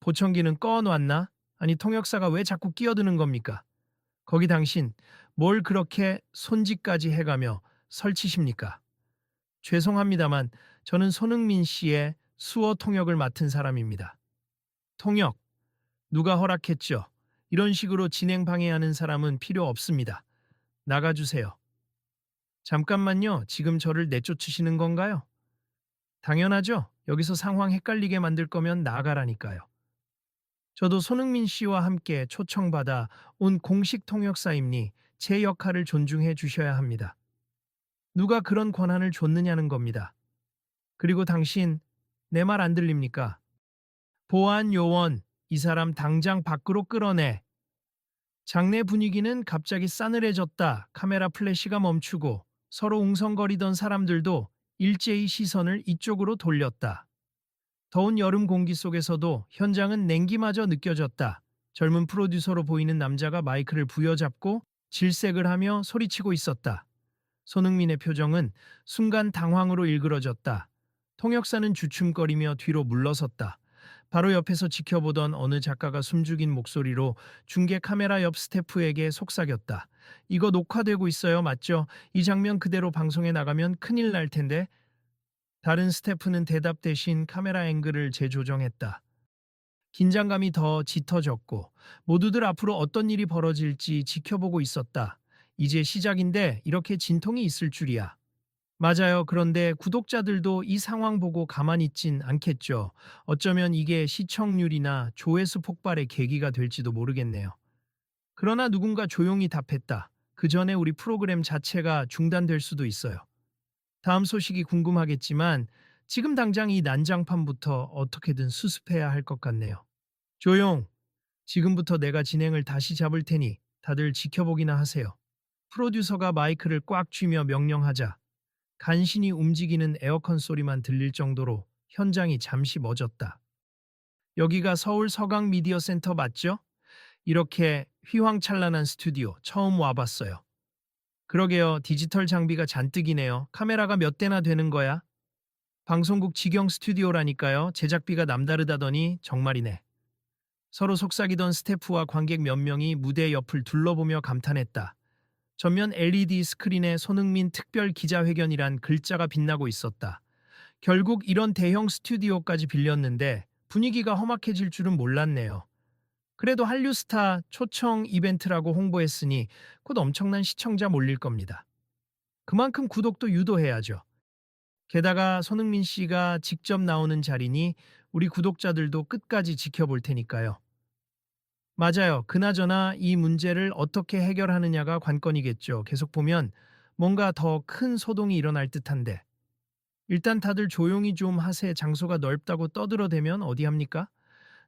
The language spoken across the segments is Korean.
보청기는 꺼놨나? 아니 통역사가 왜 자꾸 끼어드는 겁니까? 거기 당신 뭘 그렇게 손짓까지 해가며 설치십니까? 죄송합니다만 저는 손흥민 씨의 수어 통역을 맡은 사람입니다. 통역. 누가 허락했죠? 이런 식으로 진행 방해하는 사람은 필요 없습니다. 나가주세요. 잠깐만요. 지금 저를 내쫓으시는 건가요? 당연하죠. 여기서 상황 헷갈리게 만들 거면 나가라니까요. 저도 손흥민 씨와 함께 초청받아 온 공식 통역사임니 제 역할을 존중해 주셔야 합니다. 누가 그런 권한을 줬느냐는 겁니다. 그리고 당신, 내 말 안 들립니까? 보안 요원, 이 사람 당장 밖으로 끌어내. 장내 분위기는 갑자기 싸늘해졌다. 카메라 플래시가 멈추고 서로 웅성거리던 사람들도 일제히 시선을 이쪽으로 돌렸다. 더운 여름 공기 속에서도 현장은 냉기마저 느껴졌다. 젊은 프로듀서로 보이는 남자가 마이크를 부여잡고 질색을 하며 소리치고 있었다. 손흥민의 표정은 순간 당황으로 일그러졌다. 통역사는 주춤거리며 뒤로 물러섰다. 바로 옆에서 지켜보던 어느 작가가 숨죽인 목소리로 중계 카메라 옆 스태프에게 속삭였다. 이거 녹화되고 있어요, 맞죠? 이 장면 그대로 방송에 나가면 큰일 날 텐데. 다른 스태프는 대답 대신 카메라 앵글을 재조정했다. 긴장감이 더 짙어졌고 모두들 앞으로 어떤 일이 벌어질지 지켜보고 있었다. 이제 시작인데 이렇게 진통이 있을 줄이야. 맞아요. 그런데 구독자들도 이 상황 보고 가만히 있진 않겠죠. 어쩌면 이게 시청률이나 조회수 폭발의 계기가 될지도 모르겠네요. 그러나 누군가 조용히 답했다. 그 전에 우리 프로그램 자체가 중단될 수도 있어요. 다음 소식이 궁금하겠지만 지금 당장 이 난장판부터 어떻게든 수습해야 할 것 같네요. 조용! 지금부터 내가 진행을 다시 잡을 테니 다들 지켜보기나 하세요. 프로듀서가 마이크를 꽉 쥐며 명령하자 간신히 움직이는 에어컨 소리만 들릴 정도로 현장이 잠시 멎었다. 여기가 서울 서강 미디어 센터 맞죠? 이렇게 휘황찬란한 스튜디오 처음 와봤어요. 그러게요. 디지털 장비가 잔뜩이네요. 카메라가 몇 대나 되는 거야? 방송국 직영 스튜디오라니까요. 제작비가 남다르다더니 정말이네. 서로 속삭이던 스태프와 관객 몇 명이 무대 옆을 둘러보며 감탄했다. 전면 LED 스크린에 손흥민 특별 기자회견이란 글자가 빛나고 있었다. 결국 이런 대형 스튜디오까지 빌렸는데 분위기가 험악해질 줄은 몰랐네요. 그래도 한류 스타 초청 이벤트라고 홍보했으니 곧 엄청난 시청자 몰릴 겁니다. 그만큼 구독도 유도해야죠. 게다가 손흥민 씨가 직접 나오는 자리니 우리 구독자들도 끝까지 지켜볼 테니까요. 맞아요. 그나저나 이 문제를 어떻게 해결하느냐가 관건이겠죠. 계속 보면 뭔가 더 큰 소동이 일어날 듯한데. 일단 다들 조용히 좀 하세 장소가 넓다고 떠들어대면 어디 합니까?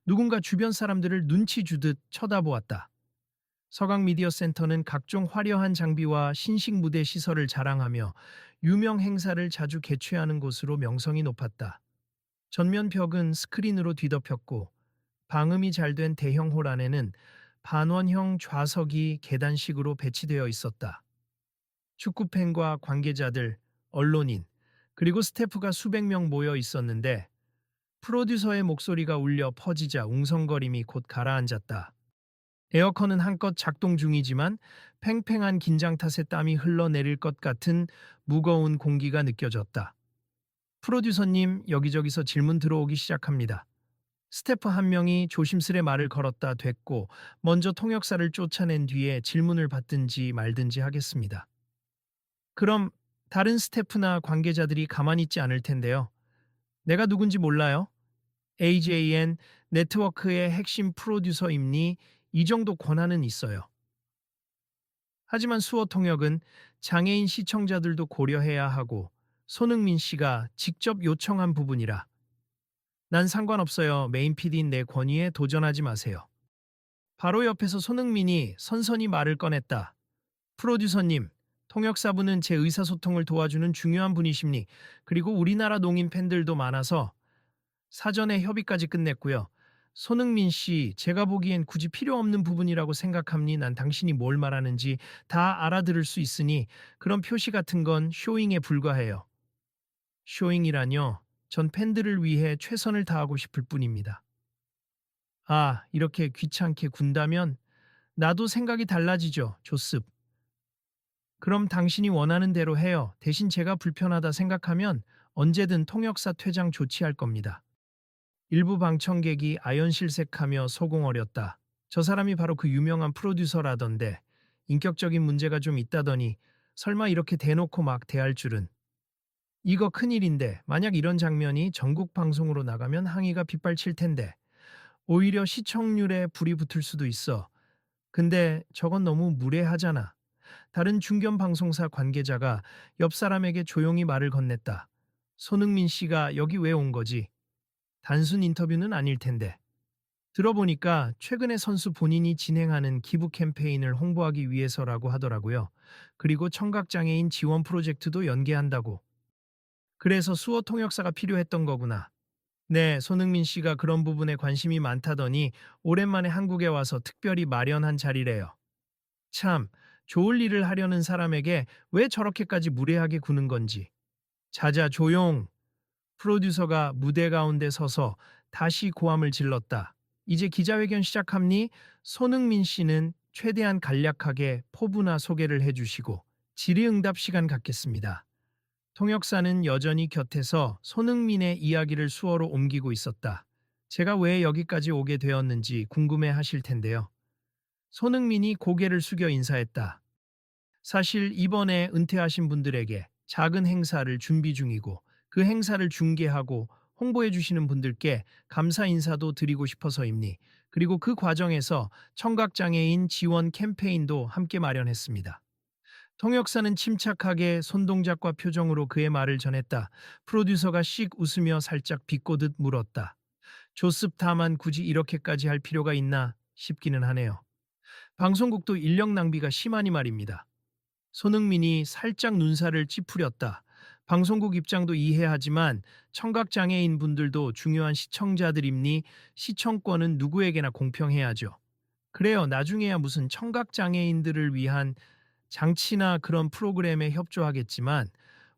누군가 주변 사람들을 눈치 주듯 쳐다보았다. 서강 미디어 센터는 각종 화려한 장비와 신식 무대 시설을 자랑하며 유명 행사를 자주 개최하는 곳으로 명성이 높았다. 전면 벽은 스크린으로 뒤덮였고 방음이 잘 된 대형 홀 안에는 반원형 좌석이 계단식으로 배치되어 있었다. 축구팬과 관계자들, 언론인, 그리고 스태프가 수백 명 모여 있었는데 프로듀서의 목소리가 울려 퍼지자 웅성거림이 곧 가라앉았다. 에어컨은 한껏 작동 중이지만 팽팽한 긴장 탓에 땀이 흘러내릴 것 같은 무거운 공기가 느껴졌다. 프로듀서님, 여기저기서 질문 들어오기 시작합니다. 스태프 한 명이 조심스레 말을 걸었다 됐고 먼저 통역사를 쫓아낸 뒤에 질문을 받든지 말든지 하겠습니다. 그럼 다른 스태프나 관계자들이 가만히 있지 않을 텐데요. 내가 누군지 몰라요? AJN 네트워크의 핵심 프로듀서임니 이 정도 권한은 있어요. 하지만 수어 통역은 장애인 시청자들도 고려해야 하고 손흥민 씨가 직접 요청한 부분이라 난 상관없어요. 메인 PD인 내 권위에 도전하지 마세요. 바로 옆에서 손흥민이 선선히 말을 꺼냈다. 프로듀서님, 통역사분은 제 의사소통을 도와주는 중요한 분이십니. 그리고 우리나라 농인 팬들도 많아서 사전에 협의까지 끝냈고요. 손흥민 씨, 제가 보기엔 굳이 필요 없는 부분이라고 생각합니. 난 당신이 뭘 말하는지 다 알아들을 수 있으니 그런 표시 같은 건 쇼잉에 불과해요. 쇼잉이라뇨? 전 팬들을 위해 최선을 다하고 싶을 뿐입니다. 아, 이렇게 귀찮게 군다면 나도 생각이 달라지죠, 조습. 그럼 당신이 원하는 대로 해요. 대신 제가 불편하다 생각하면 언제든 통역사 퇴장 조치할 겁니다. 일부 방청객이 아연실색하며 소공어렸다. 저 사람이 바로 그 유명한 프로듀서라던데 인격적인 문제가 좀 있다더니 설마 이렇게 대놓고 막 대할 줄은. 이거 큰일인데 만약 이런 장면이 전국 방송으로 나가면 항의가 빗발칠 텐데 오히려 시청률에 불이 붙을 수도 있어. 근데 저건 너무 무례하잖아. 다른 중견 방송사 관계자가 옆 사람에게 조용히 말을 건넸다. 손흥민 씨가 여기 왜 온 거지? 단순 인터뷰는 아닐 텐데. 들어보니까 최근에 선수 본인이 진행하는 기부 캠페인을 홍보하기 위해서라고 하더라고요. 그리고 청각장애인 지원 프로젝트도 연계한다고. 그래서 수어 통역사가 필요했던 거구나. 네, 손흥민 씨가 그런 부분에 관심이 많다더니 오랜만에 한국에 와서 특별히 마련한 자리래요. 참, 좋을 일을 하려는 사람에게 왜 저렇게까지 무례하게 구는 건지. 자자 조용. 프로듀서가 무대 가운데 서서 다시 고함을 질렀다. 이제 기자회견 시작합니? 손흥민 씨는 최대한 간략하게 포부나 소개를 해주시고 질의응답 시간 갖겠습니다. 통역사는 여전히 곁에서 손흥민의 이야기를 수어로 옮기고 있었다. 제가 왜 여기까지 오게 되었는지 궁금해 하실 텐데요. 손흥민이 고개를 숙여 인사했다. 사실 이번에 은퇴하신 분들에게 작은 행사를 준비 중이고 그 행사를 중계하고 홍보해 주시는 분들께 감사 인사도 드리고 싶어서입니. 그리고 그 과정에서 청각장애인 지원 캠페인도 함께 마련했습니다. 통역사는 침착하게 손동작과 표정으로 그의 말을 전했다. 프로듀서가 씩 웃으며 살짝 비꼬듯 물었다. 조습 다만 굳이 이렇게까지 할 필요가 있나 싶기는 하네요. 방송국도 인력 낭비가 심하니 말입니다. 손흥민이 살짝 눈살을 찌푸렸다. 방송국 입장도 이해하지만 청각장애인 분들도 중요한 시청자들입니 시청권은 누구에게나 공평해야죠. 그래요. 나중에야 무슨 청각장애인들을 위한 장치나 그런 프로그램에 협조하겠지만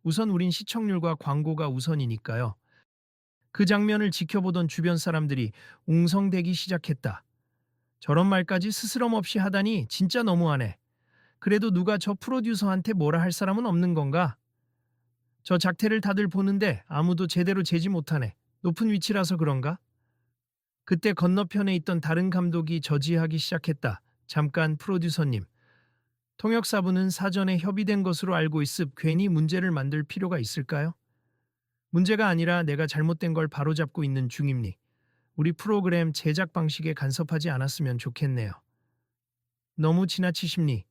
우선 우린 시청률과 광고가 우선이니까요. 그 장면을 지켜보던 주변 사람들이 웅성대기 시작했다. 저런 말까지 스스럼 없이 하다니 진짜 너무하네. 그래도 누가 저 프로듀서한테 뭐라 할 사람은 없는 건가? 저 작태를 다들 보는데 아무도 제대로 재지 못하네. 높은 위치라서 그런가? 그때 건너편에 있던 다른 감독이 저지하기 시작했다. 잠깐 프로듀서님. 통역사부는 사전에 협의된 것으로 알고 있음 괜히 문제를 만들 필요가 있을까요? 문제가 아니라 내가 잘못된 걸 바로잡고 있는 중입니. 우리 프로그램 제작 방식에 간섭하지 않았으면 좋겠네요. 너무 지나치십니.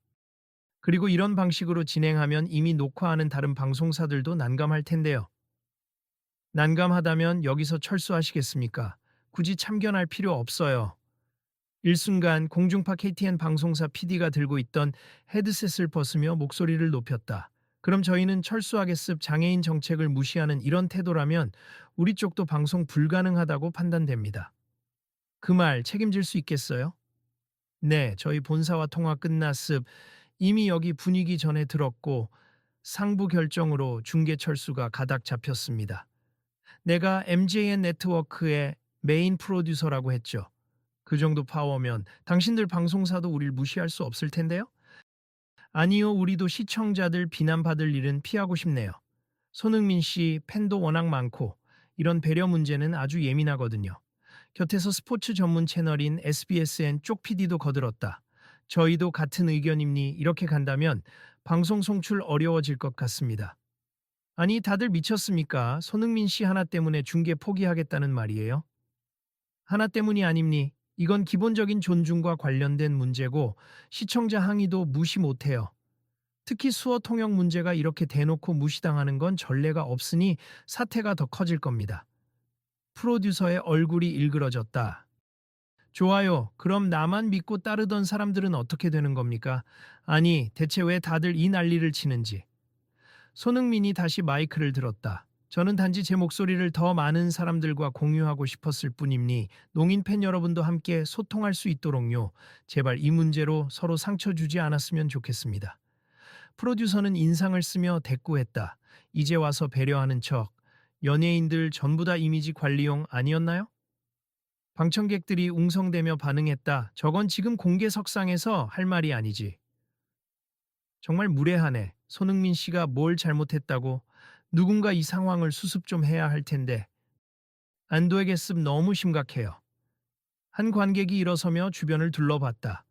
그리고 이런 방식으로 진행하면 이미 녹화하는 다른 방송사들도 난감할 텐데요. 난감하다면 여기서 철수하시겠습니까? 굳이 참견할 필요 없어요. 일순간 공중파 KTN 방송사 PD가 들고 있던 헤드셋을 벗으며 목소리를 높였다. 그럼 저희는 철수하겠습 장애인 정책을 무시하는 이런 태도라면 우리 쪽도 방송 불가능하다고 판단됩니다. 그 말 책임질 수 있겠어요? 네, 저희 본사와 통화 끝났습. 이미 여기 분위기 전에 들었고 상부 결정으로 중계 철수가 가닥 잡혔습니다. 내가 MJN 네트워크의 메인 프로듀서라고 했죠. 그 정도 파워면 당신들 방송사도 우릴 무시할 수 없을 텐데요? 아니요, 우리도 시청자들 비난받을 일은 피하고 싶네요. 손흥민 씨 팬도 워낙 많고 이런 배려 문제는 아주 예민하거든요. 곁에서 스포츠 전문 채널인 SBSN 쪽 PD도 거들었다. 저희도 같은 의견입니 이렇게 간다면 방송 송출 어려워질 것 같습니다. 아니 다들 미쳤습니까? 손흥민 씨 하나 때문에 중계 포기하겠다는 말이에요? 하나 때문이 아닙니. 이건 기본적인 존중과 관련된 문제고 시청자 항의도 무시 못해요. 특히 수어 통역 문제가 이렇게 대놓고 무시당하는 건 전례가 없으니 사태가 더 커질 겁니다. 프로듀서의 얼굴이 일그러졌다. 좋아요. 그럼 나만 믿고 따르던 사람들은 어떻게 되는 겁니까? 아니, 대체 왜 다들 이 난리를 치는지. 손흥민이 다시 마이크를 들었다. 저는 단지 제 목소리를 더 많은 사람들과 공유하고 싶었을 뿐입니 농인 팬 여러분도 함께 소통할 수 있도록요. 제발 이 문제로 서로 상처 주지 않았으면 좋겠습니다. 프로듀서는 인상을 쓰며 대꾸했다. 이제 와서 배려하는 척. 연예인들 전부 다 이미지 관리용 아니었나요? 방청객들이 웅성대며 반응했다. 저건 지금 공개석상에서 할 말이 아니지. 정말 무례하네. 손흥민 씨가 뭘 잘못했다고 누군가 이 상황을 수습 좀 해야 할 텐데. 안도에게 습 너무 심각해요. 한 관객이 일어서며 주변을 둘러봤다.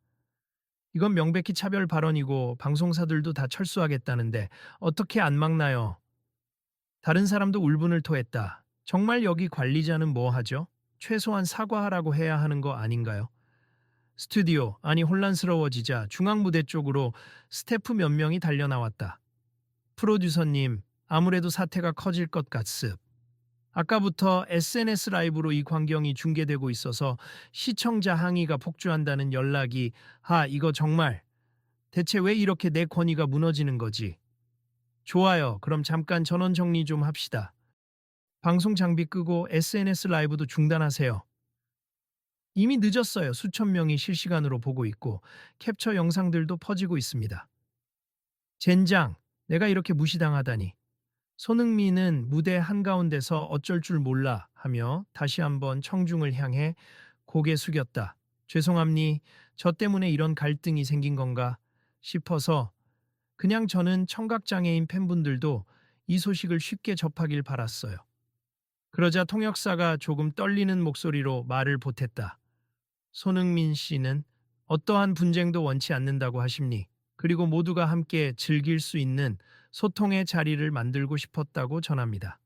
이건 명백히 차별 발언이고 방송사들도 다 철수하겠다는데 어떻게 안 막나요? 다른 사람도 울분을 토했다. 정말 여기 관리자는 뭐 하죠? 최소한 사과하라고 해야 하는 거 아닌가요? 스튜디오, 아니 혼란스러워지자 중앙 무대 쪽으로 스태프 몇 명이 달려 나왔다. 프로듀서님, 아무래도 사태가 커질 것 같습. 아까부터 SNS 라이브로 이 광경이 중계되고 있어서 시청자 항의가 폭주한다는 연락이 하 이거 정말 대체 왜 이렇게 내 권위가 무너지는 거지? 좋아요. 그럼 잠깐 전원 정리 좀 합시다. 방송 장비 끄고 SNS 라이브도 중단하세요. 이미 늦었어요. 수천 명이 실시간으로 보고 있고 캡처 영상들도 퍼지고 있습니다. 젠장, 내가 이렇게 무시당하다니. 손흥민은 무대 한가운데서 어쩔 줄 몰라 하며 다시 한번 청중을 향해 고개 숙였다. 죄송합니. 저 때문에 이런 갈등이 생긴 건가 싶어서 그냥 저는 청각장애인 팬분들도 이 소식을 쉽게 접하길 바랐어요. 그러자 통역사가 조금 떨리는 목소리로 말을 보탰다. 손흥민 씨는 어떠한 분쟁도 원치 않는다고 하십니. 그리고 모두가 함께 즐길 수 있는 소통의 자리를 만들고 싶었다고 전합니다.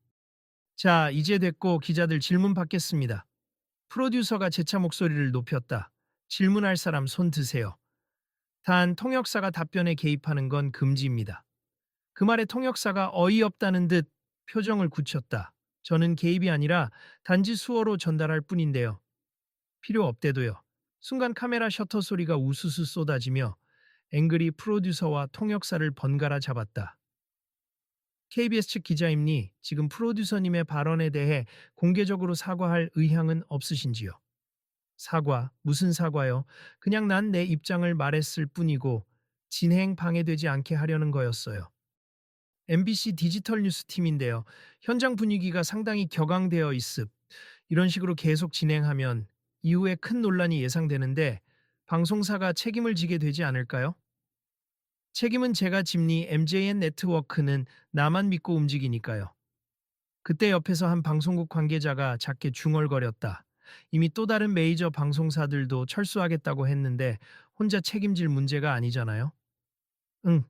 자, 이제 됐고 기자들 질문 받겠습니다. 프로듀서가 재차 목소리를 높였다. 질문할 사람 손 드세요. 단 통역사가 답변에 개입하는 건 금지입니다. 그 말에 통역사가 어이없다는 듯 표정을 굳혔다. 저는 개입이 아니라 단지 수어로 전달할 뿐인데요. 필요 없대도요. 순간 카메라 셔터 소리가 우수수 쏟아지며 앵글이 프로듀서와 통역사를 번갈아 잡았다. KBS 측 기자임니 지금 프로듀서님의 발언에 대해 공개적으로 사과할 의향은 없으신지요? 사과, 무슨 사과요? 그냥 난 내 입장을 말했을 뿐이고 진행 방해되지 않게 하려는 거였어요. MBC 디지털 뉴스 팀인데요. 현장 분위기가 상당히 격앙되어 있습. 이런 식으로 계속 진행하면 이후에 큰 논란이 예상되는데 방송사가 책임을 지게 되지 않을까요? 책임은 제가 집니 MJN 네트워크는 나만 믿고 움직이니까요. 그때 옆에서 한 방송국 관계자가 작게 중얼거렸다. 이미 또 다른 메이저 방송사들도 철수하겠다고 했는데 혼자 책임질 문제가 아니잖아요. 응.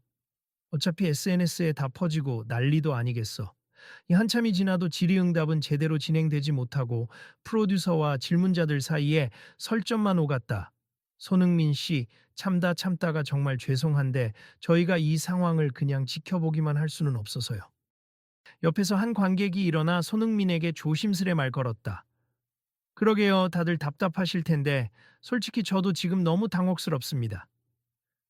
어차피 SNS에 다 퍼지고 난리도 아니겠어. 이 한참이 지나도 질의응답은 제대로 진행되지 못하고 프로듀서와 질문자들 사이에 설전만 오갔다. 손흥민 씨, 참다 참다가 정말 죄송한데 저희가 이 상황을 그냥 지켜보기만 할 수는 없어서요. 옆에서 한 관객이 일어나 손흥민에게 조심스레 말 걸었다. 그러게요. 다들 답답하실 텐데 솔직히 저도 지금 너무 당혹스럽습니다.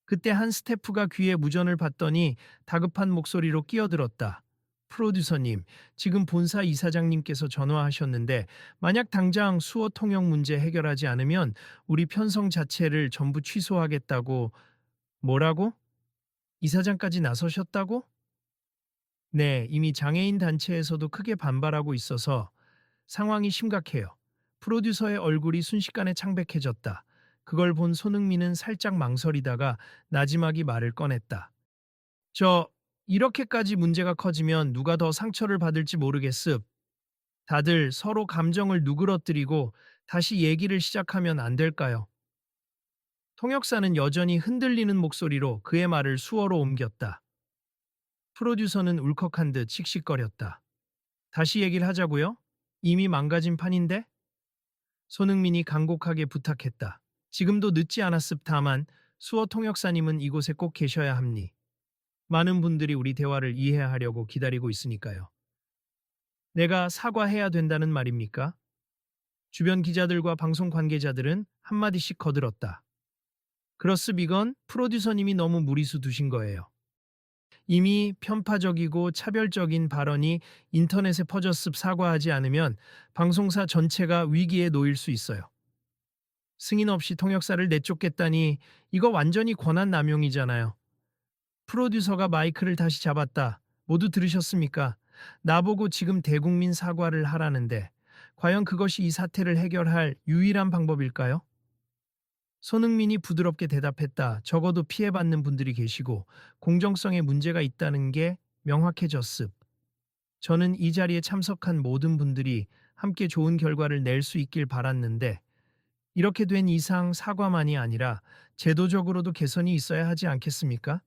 그때 한 스태프가 귀에 무전을 받더니 다급한 목소리로 끼어들었다. 프로듀서님, 지금 본사 이사장님께서 전화하셨는데 만약 당장 수어 통역 문제 해결하지 않으면 우리 편성 자체를 전부 취소하겠다고 뭐라고? 이사장까지 나서셨다고? 네, 이미 장애인 단체에서도 크게 반발하고 있어서 상황이 심각해요. 프로듀서의 얼굴이 순식간에 창백해졌다. 그걸 본 손흥민은 살짝 망설이다가 나지막이 말을 꺼냈다. 저 이렇게까지 문제가 커지면 누가 더 상처를 받을지 모르겠습. 다들 서로 감정을 누그러뜨리고 다시 얘기를 시작하면 안 될까요? 통역사는 여전히 흔들리는 목소리로 그의 말을 수어로 옮겼다. 프로듀서는 울컥한 듯 씩씩거렸다. 다시 얘기를 하자고요? 이미 망가진 판인데? 손흥민이 간곡하게 부탁했다. 지금도 늦지 않았습 다만 수어 통역사님은 이곳에 꼭 계셔야 합니. 많은 분들이 우리 대화를 이해하려고 기다리고 있으니까요. 내가 사과해야 된다는 말입니까? 주변 기자들과 방송 관계자들은 한마디씩 거들었다. 그렇습 이건 프로듀서님이 너무 무리수 두신 거예요. 이미 편파적이고 차별적인 발언이 인터넷에 퍼졌습 사과하지 않으면 방송사 전체가 위기에 놓일 수 있어요. 승인 없이 통역사를 내쫓겠다니 이거 완전히 권한 남용이잖아요. 프로듀서가 마이크를 다시 잡았다. 모두 들으셨습니까? 나보고 지금 대국민 사과를 하라는데 과연 그것이 이 사태를 해결할 유일한 방법일까요? 손흥민이 부드럽게 대답했다. 적어도 피해받는 분들이 계시고 공정성에 문제가 있다는 게 명확해졌습. 저는 이 자리에 참석한 모든 분들이 함께 좋은 결과를 낼 수 있길 바랐는데 이렇게 된 이상 사과만이 아니라 제도적으로도 개선이 있어야 하지 않겠습니까?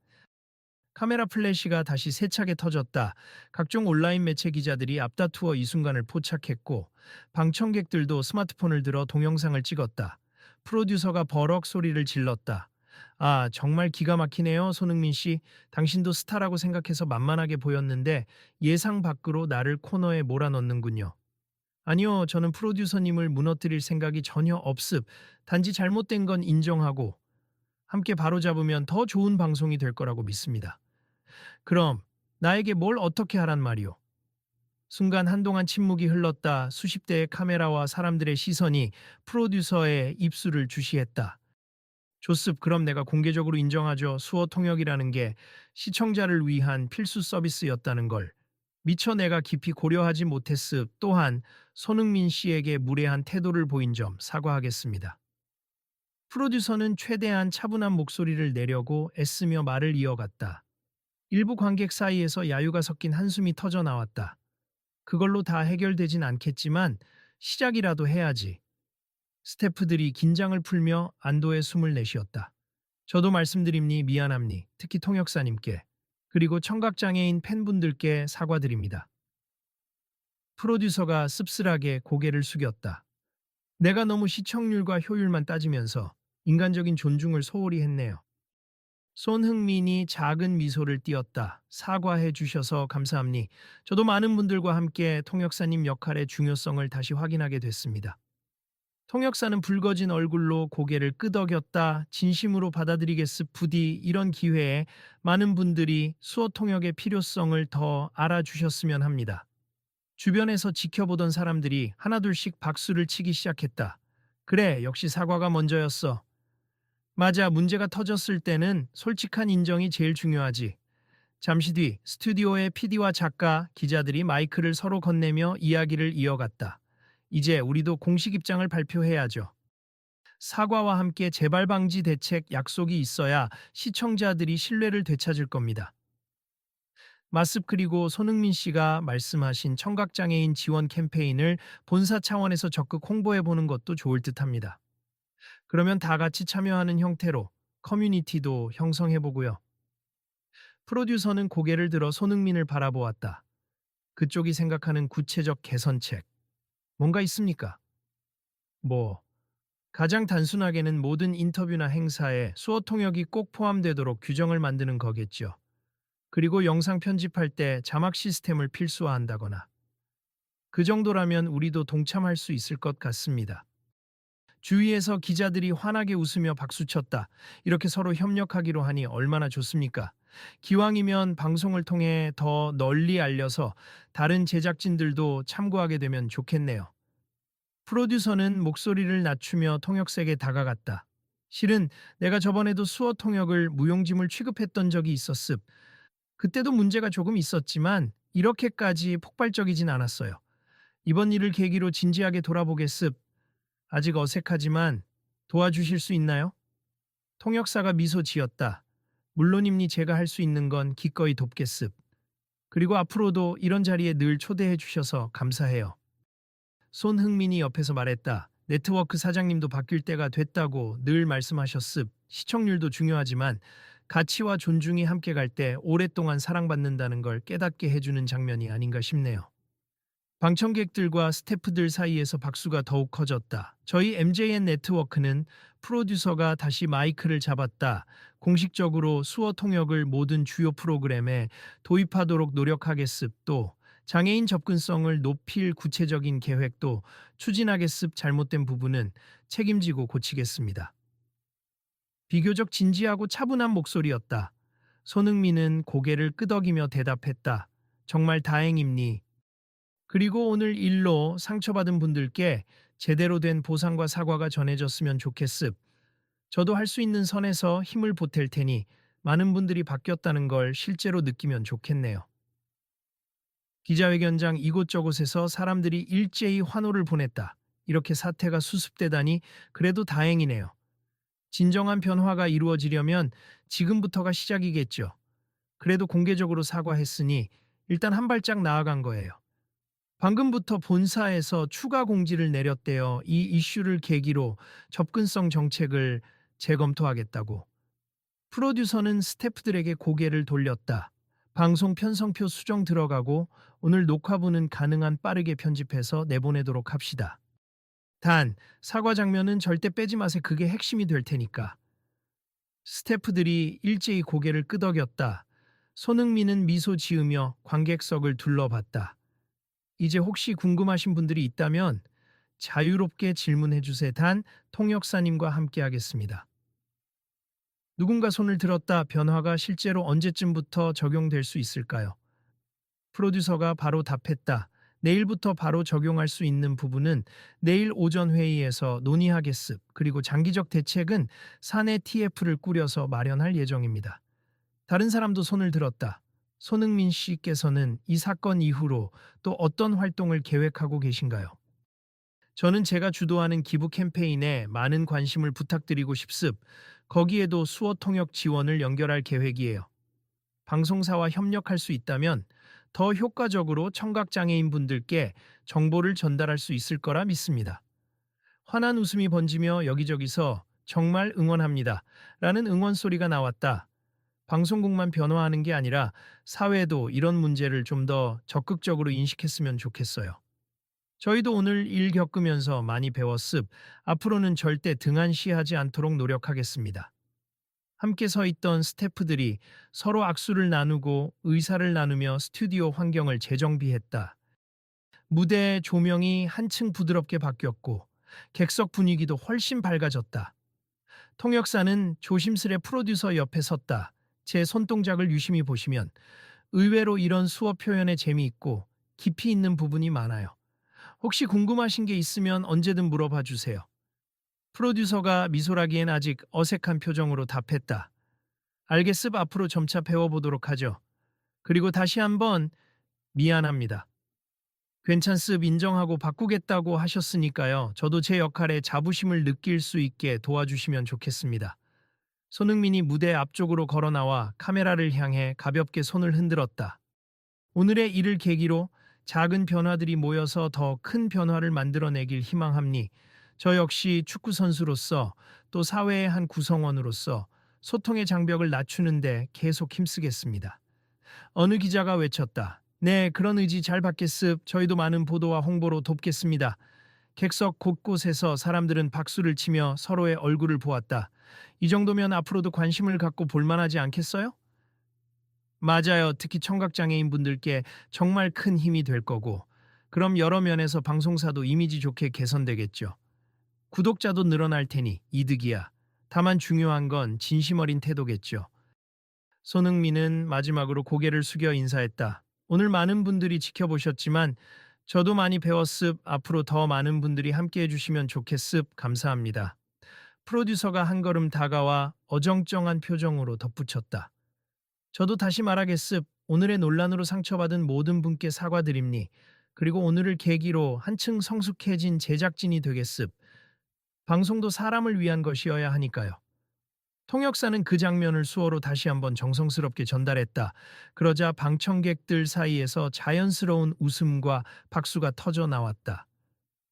카메라 플래시가 다시 세차게 터졌다. 각종 온라인 매체 기자들이 앞다투어 이 순간을 포착했고 방청객들도 스마트폰을 들어 동영상을 찍었다. 프로듀서가 버럭 소리를 질렀다. 아, 정말 기가 막히네요, 손흥민 씨. 당신도 스타라고 생각해서 만만하게 보였는데 예상 밖으로 나를 코너에 몰아넣는군요. 아니요, 저는 프로듀서님을 무너뜨릴 생각이 전혀 없습. 단지 잘못된 건 인정하고 함께 바로잡으면 더 좋은 방송이 될 거라고 믿습니다. 그럼 나에게 뭘 어떻게 하란 말이오? 순간 한동안 침묵이 흘렀다. 수십 대의 카메라와 사람들의 시선이 프로듀서의 입술을 주시했다. 좋습. 그럼 내가 공개적으로 인정하죠. 수어 통역이라는 게 시청자를 위한 필수 서비스였다는 걸. 미처 내가 깊이 고려하지 못했습. 또한 손흥민 씨에게 무례한 태도를 보인 점 사과하겠습니다. 프로듀서는 최대한 차분한 목소리를 내려고 애쓰며 말을 이어갔다. 일부 관객 사이에서 야유가 섞인 한숨이 터져 나왔다. 그걸로 다 해결되진 않겠지만 시작이라도 해야지. 스태프들이 긴장을 풀며 안도의 숨을 내쉬었다. 저도 말씀드립니 미안합니. 특히 통역사님께. 그리고 청각장애인 팬분들께 사과드립니다. 프로듀서가 씁쓸하게 고개를 숙였다. 내가 너무 시청률과 효율만 따지면서 인간적인 존중을 소홀히 했네요. 손흥민이 작은 미소를 띄었다. 사과해 주셔서 감사합니. 저도 많은 분들과 함께 통역사님 역할의 중요성을 다시 확인하게 됐습니다. 통역사는 붉어진 얼굴로 고개를 끄덕였다. 진심으로 받아들이겠습 부디 이런 기회에 많은 분들이 수어 통역의 필요성을 더 알아주셨으면 합니다. 주변에서 지켜보던 사람들이 하나둘씩 박수를 치기 시작했다. 그래, 역시 사과가 먼저였어. 맞아, 문제가 터졌을 때는 솔직한 인정이 제일 중요하지. 잠시 뒤 스튜디오의 PD와 작가, 기자들이 마이크를 서로 건네며 이야기를 이어갔다. 이제 우리도 공식 입장을 발표해야죠. 사과와 함께 재발 방지 대책 약속이 있어야 시청자들이 신뢰를 되찾을 겁니다. 마습 그리고 손흥민 씨가 말씀하신 청각장애인 지원 캠페인을 본사 차원에서 적극 홍보해 보는 것도 좋을 듯 합니다. 그러면 다 같이 참여하는 형태로 커뮤니티도 형성해 보고요. 프로듀서는 고개를 들어 손흥민을 바라보았다. 그쪽이 생각하는 구체적 개선책. 뭔가 있습니까? 뭐, 가장 단순하게는 모든 인터뷰나 행사에 수어 통역이 꼭 포함되도록 규정을 만드는 거겠죠. 그리고 영상 편집할 때 자막 시스템을 필수화한다거나. 그 정도라면 우리도 동참할 수 있을 것 같습니다. 주위에서 기자들이 환하게 웃으며 박수쳤다. 이렇게 서로 협력하기로 하니 얼마나 좋습니까? 기왕이면 방송을 통해 더 널리 알려서 다른 제작진들도 참고하게 되면 좋겠네요. 프로듀서는 목소리를 낮추며 통역색에 다가갔다. 실은 내가 저번에도 수어 통역을 무용지물 취급했던 적이 있었습. 그때도 문제가 조금 있었지만 이렇게까지 폭발적이진 않았어요. 이번 일을 계기로 진지하게 돌아보겠습. 아직 어색하지만 도와주실 수 있나요? 통역사가 미소 지었다. 물론입니 제가 할 수 있는 건 기꺼이 돕겠습. 그리고 앞으로도 이런 자리에 늘 초대해 주셔서 감사해요. 손흥민이 옆에서 말했다. 네트워크 사장님도 바뀔 때가 됐다고 늘 말씀하셨습. 시청률도 중요하지만 가치와 존중이 함께 갈 때 오랫동안 사랑받는다는 걸 깨닫게 해주는 장면이 아닌가 싶네요. 방청객들과 스태프들 사이에서 박수가 더욱 커졌다. 저희 MJN 네트워크는 프로듀서가 다시 마이크를 잡았다. 공식적으로 수어 통역을 모든 주요 프로그램에 도입하도록 노력하겠습. 또 장애인 접근성을 높일 구체적인 계획도 추진하겠습. 잘못된 부분은 책임지고 고치겠습니다. 비교적 진지하고 차분한 목소리였다. 손흥민은 고개를 끄덕이며 대답했다. 정말 다행입니. 그리고 오늘 일로 상처받은 분들께 제대로 된 보상과 사과가 전해졌으면 좋겠습. 저도 할 수 있는 선에서 힘을 보탤 테니 많은 분들이 바뀌었다는 걸 실제로 느끼면 좋겠네요. 기자회견장 이곳저곳에서 사람들이 일제히 환호를 보냈다. 이렇게 사태가 수습되다니 그래도 다행이네요. 진정한 변화가 이루어지려면 지금부터가 시작이겠죠. 그래도 공개적으로 사과했으니 일단 한 발짝 나아간 거예요. 방금부터 본사에서 추가 공지를 내렸대요. 이 이슈를 계기로 접근성 정책을 재검토하겠다고. 프로듀서는 스태프들에게 고개를 돌렸다. 방송 편성표 수정 들어가고 오늘 녹화부는 가능한 빠르게 편집해서 내보내도록 합시다. 단, 사과 장면은 절대 빼지 마세요. 그게 핵심이 될 테니까. 스태프들이 일제히 고개를 끄덕였다. 손흥민은 미소 지으며 관객석을 둘러봤다. 이제 혹시 궁금하신 분들이 있다면 자유롭게 질문해 주세요. 단 통역사님과 함께 하겠습니다. 누군가 손을 들었다. 변화가 실제로 언제쯤부터 적용될 수 있을까요? 프로듀서가 바로 답했다. 내일부터 바로 적용할 수 있는 부분은 내일 오전 회의에서 논의하겠습. 그리고 장기적 대책은 사내 TF를 꾸려서 마련할 예정입니다. 다른 사람도 손을 들었다. 손흥민 씨께서는 이 사건 이후로 또 어떤 활동을 계획하고 계신가요? 저는 제가 주도하는 기부 캠페인에 많은 관심을 부탁드리고 싶습. 거기에도 수어 통역 지원을 연결할 계획이에요. 방송사와 협력할 수 있다면 더 효과적으로 청각장애인 분들께 정보를 전달할 수 있을 거라 믿습니다. 환한 웃음이 번지며 여기저기서 정말 응원합니다. 라는 응원 소리가 나왔다. 방송국만 변화하는 게 아니라 사회도 이런 문제를 좀 더 적극적으로 인식했으면 좋겠어요. 저희도 오늘 일 겪으면서 많이 배웠습. 앞으로는 절대 등한시하지 않도록 노력하겠습니다. 함께 서 있던 스태프들이 서로 악수를 나누고 의사를 나누며 스튜디오 환경을 재정비했다. 무대 조명이 한층 부드럽게 바뀌었고 객석 분위기도 훨씬 밝아졌다. 통역사는 조심스레 프로듀서 옆에 섰다. 제 손동작을 유심히 보시면 의외로 이런 수업 표현에 재미있고 깊이 있는 부분이 많아요. 혹시 궁금하신 게 있으면 언제든 물어봐 주세요. 프로듀서가 미소라기엔 아직 어색한 표정으로 답했다. 알겠습 앞으로 점차 배워보도록 하죠. 그리고 다시 한번 미안합니다. 괜찮습 인정하고 바꾸겠다고 하셨으니까요. 저도 제 역할에 자부심을 느낄 수 있게 도와주시면 좋겠습니다. 손흥민이 무대 앞쪽으로 걸어 나와 카메라를 향해 가볍게 손을 흔들었다. 오늘의 일을 계기로 작은 변화들이 모여서 더 큰 변화를 만들어내길 희망합니. 저 역시 축구 선수로서 또 사회의 한 구성원으로서 소통의 장벽을 낮추는데 계속 힘쓰겠습니다. 어느 기자가 외쳤다. 네, 그런 의지 잘 받겠습. 저희도 많은 보도와 홍보로 돕겠습니다. 객석 곳곳에서 사람들은 박수를 치며 서로의 얼굴을 보았다. 이 정도면 앞으로도 관심을 갖고 볼만하지 않겠어요? 맞아요. 특히 청각장애인 분들께 정말 큰 힘이 될 거고, 그럼 여러 면에서 방송사도 이미지 좋게 개선되겠죠. 구독자도 늘어날 테니 이득이야. 다만 중요한 건 진심 어린 태도겠죠. 손흥민은 마지막으로 고개를 숙여 인사했다. 오늘 많은 분들이 지켜보셨지만 저도 많이 배웠습. 앞으로 더 많은 분들이 함께 해 주시면 좋겠습. 감사합니다. 프로듀서가 한 걸음 다가와 어정쩡한 표정으로 덧붙였다. 저도 다시 말하겠습. 오늘의 논란으로 상처받은 모든 분께 사과드립니. 그리고 오늘을 계기로 한층 성숙해진 제작진이 되겠습. 방송도 사람을 위한 것이어야 하니까요. 통역사는 그 장면을 수어로 다시 한번 정성스럽게 전달했다. 그러자 방청객들 사이에서 자연스러운 웃음과 박수가 터져 나왔다.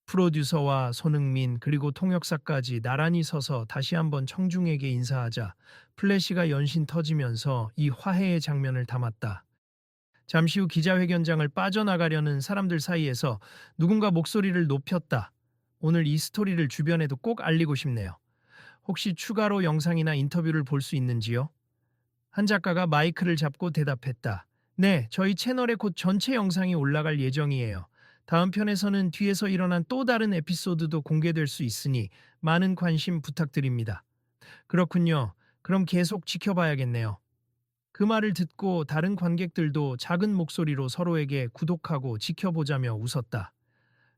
프로듀서와 손흥민 그리고 통역사까지 나란히 서서 다시 한번 청중에게 인사하자 플래시가 연신 터지면서 이 화해의 장면을 담았다. 잠시 후 기자회견장을 빠져나가려는 사람들 사이에서 누군가 목소리를 높였다. 오늘 이 스토리를 주변에도 꼭 알리고 싶네요. 혹시 추가로 영상이나 인터뷰를 볼 수 있는지요? 한 작가가 마이크를 잡고 대답했다. 네, 저희 채널에 곧 전체 영상이 올라갈 예정이에요. 다음 편에서는 뒤에서 일어난 또 다른 에피소드도 공개될 수 있으니 많은 관심 부탁드립니다. 그렇군요. 그럼 계속 지켜봐야겠네요. 그 말을 듣고 다른 관객들도 작은 목소리로 서로에게 구독하고 지켜보자며 웃었다.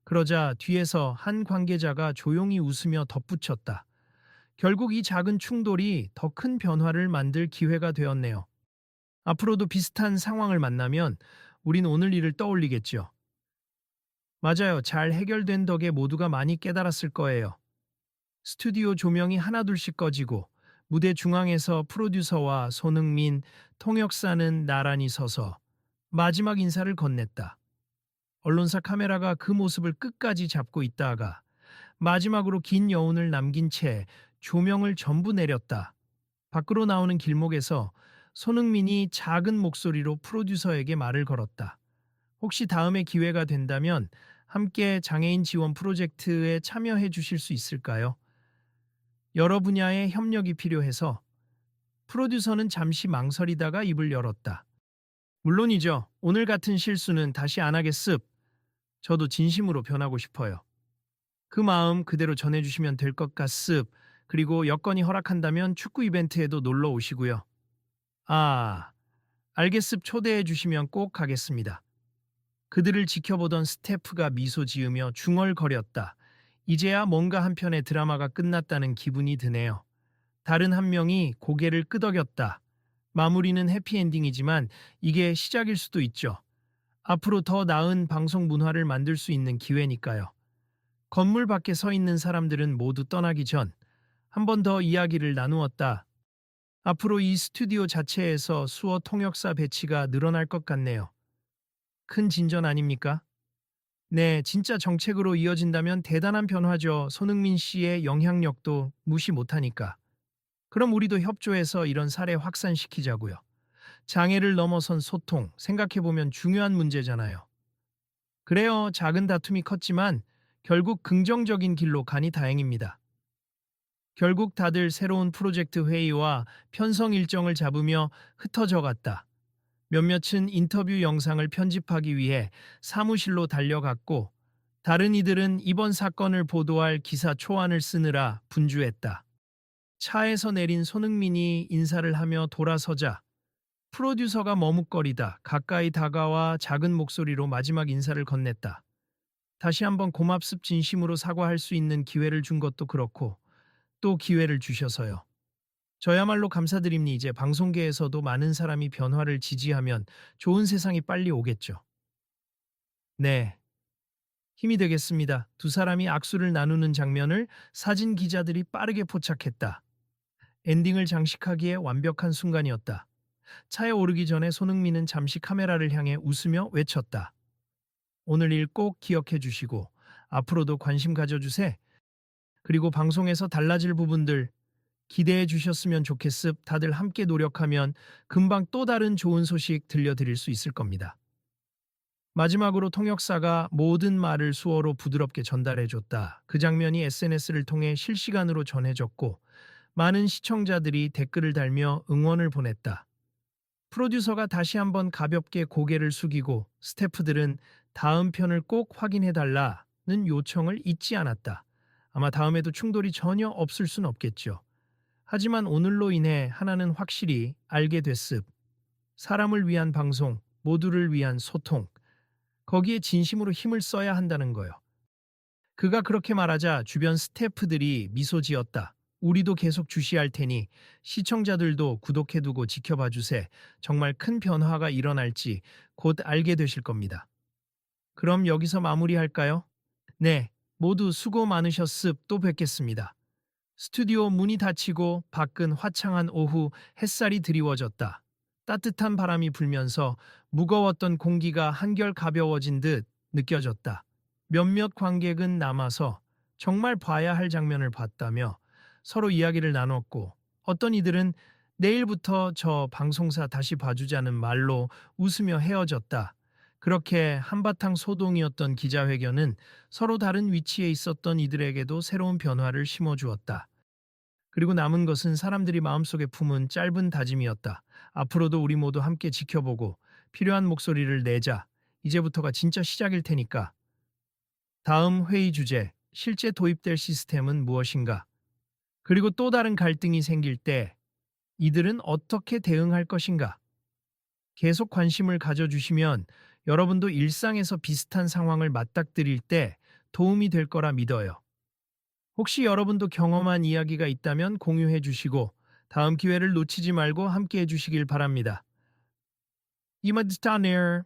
그러자 뒤에서 한 관계자가 조용히 웃으며 덧붙였다. 결국 이 작은 충돌이 더 큰 변화를 만들 기회가 되었네요. 앞으로도 비슷한 상황을 만나면 우린 오늘 일을 떠올리겠죠. 맞아요. 잘 해결된 덕에 모두가 많이 깨달았을 거예요. 스튜디오 조명이 하나둘씩 꺼지고 무대 중앙에서 프로듀서와 손흥민, 통역사는 나란히 서서 마지막 인사를 건넸다. 언론사 카메라가 그 모습을 끝까지 잡고 있다가 마지막으로 긴 여운을 남긴 채 조명을 전부 내렸다. 밖으로 나오는 길목에서 손흥민이 작은 목소리로 프로듀서에게 말을 걸었다. 혹시 다음에 기회가 된다면 함께 장애인 지원 프로젝트에 참여해 주실 수 있을까요? 여러 분야의 협력이 필요해서 프로듀서는 잠시 망설이다가 입을 열었다. 물론이죠. 오늘 같은 실수는 다시 안 하겠습. 저도 진심으로 변하고 싶어요. 그 마음 그대로 전해주시면 될 것 같습. 그리고 여건이 허락한다면 축구 이벤트에도 놀러 오시고요. 아, 알겠습 초대해 주시면 꼭 가겠습니다. 그들을 지켜보던 스태프가 미소 지으며 중얼거렸다. 이제야 뭔가 한편의 드라마가 끝났다는 기분이 드네요. 다른 한 명이 고개를 끄덕였다. 마무리는 해피엔딩이지만 이게 시작일 수도 있죠. 앞으로 더 나은 방송 문화를 만들 수 있는 기회니까요. 건물 밖에 서 있는 사람들은 모두 떠나기 전 한 번 더 이야기를 나누었다. 앞으로 이 스튜디오 자체에서 수어 통역사 배치가 늘어날 것 같네요. 큰 진전 아닙니까? 네, 진짜 정책으로 이어진다면 대단한 변화죠. 손흥민 씨의 영향력도 무시 못하니까. 그럼 우리도 협조해서 이런 사례 확산시키자고요. 장애를 넘어선 소통, 생각해보면 중요한 문제잖아요. 그래요, 작은 다툼이 컸지만 결국 긍정적인 길로 가니 다행입니다. 결국 다들 새로운 프로젝트 회의와 편성 일정을 잡으며 흩어져 갔다. 몇몇은 인터뷰 영상을 편집하기 위해 사무실로 달려갔고 다른 이들은 이번 사건을 보도할 기사 초안을 쓰느라 분주했다. 차에서 내린 손흥민이 인사를 하며 돌아서자 프로듀서가 머뭇거리다 가까이 다가와 작은 목소리로 마지막 인사를 건넸다. 다시 한번 고맙습 진심으로 사과할 수 있는 기회를 준 것도 그렇고 또 기회를 주셔서요. 저야말로 감사드립니 이제 방송계에서도 많은 사람이 변화를 지지하면 좋은 세상이 빨리 오겠죠. 네. 힘이 되겠습니다. 두 사람이 악수를 나누는 장면을 사진 기자들이 빠르게 포착했다. 엔딩을 장식하기에 완벽한 순간이었다. 차에 오르기 전에 손흥민은 잠시 카메라를 향해 웃으며 외쳤다. 오늘 일 꼭 기억해 주시고 앞으로도 관심 가져주세. 그리고 방송에서 달라질 부분들 기대해 주셨으면 좋겠습. 다들 함께 노력하면 금방 또 다른 좋은 소식 들려드릴 수 있을 겁니다. 마지막으로 통역사가 모든 말을 수어로 부드럽게 전달해 줬다. 그 장면이 SNS를 통해 실시간으로 전해졌고 많은 시청자들이 댓글을 달며 응원을 보냈다. 프로듀서가 다시 한번 가볍게 고개를 숙이고 스태프들은 다음 편을 꼭 확인해 달라는 요청을 잊지 않았다. 아마 다음에도 충돌이 전혀 없을 순 없겠죠. 하지만 오늘로 인해 하나는 확실히 알게 됐습. 사람을 위한 방송, 모두를 위한 소통. 거기에 진심으로 힘을 써야 한다는 거요. 그가 그렇게 말하자 주변 스태프들이 미소 지었다. 우리도 계속 주시할 테니 시청자들도 구독해두고 지켜봐 주세. 정말 큰 변화가 일어날지 곧 알게 되실 겁니다. 그럼 여기서 마무리할까요? 네, 모두 수고 많으셨습. 또 뵙겠습니다. 스튜디오 문이 닫히고 밖은 화창한 오후 햇살이 드리워졌다. 따뜻한 바람이 불면서 무거웠던 공기가 한결 가벼워진 듯 느껴졌다. 몇몇 관객은 남아서 정말 봐야 할 장면을 봤다며 서로 이야기를 나눴고 어떤 이들은 내일부터 저 방송사 다시 봐주자는 말로 웃으며 헤어졌다. 그렇게 한바탕 소동이었던 기자회견은 서로 다른 위치에 있었던 이들에게도 새로운 변화를 심어주었다. 그리고 남은 것은 사람들이 마음속에 품은 짧은 다짐이었다. 앞으로도 우리 모두 함께 지켜보고 필요한 목소리를 내자. 이제부터가 진짜 시작일 테니까. 다음 회의 주제, 실제 도입될 시스템은 무엇인가? 그리고 또 다른 갈등이 생길 때 이들은 어떻게 대응할 것인가? 계속 관심을 가져주시면 여러분도 일상에서 비슷한 상황을 맞닥뜨릴 때 도움이 될 거라 믿어요. 혹시 여러분도 경험한 이야기가 있다면 공유해 주시고 다음 기회를 놓치지 말고 함께 해 주시길 바랍니다. 이마드스타네어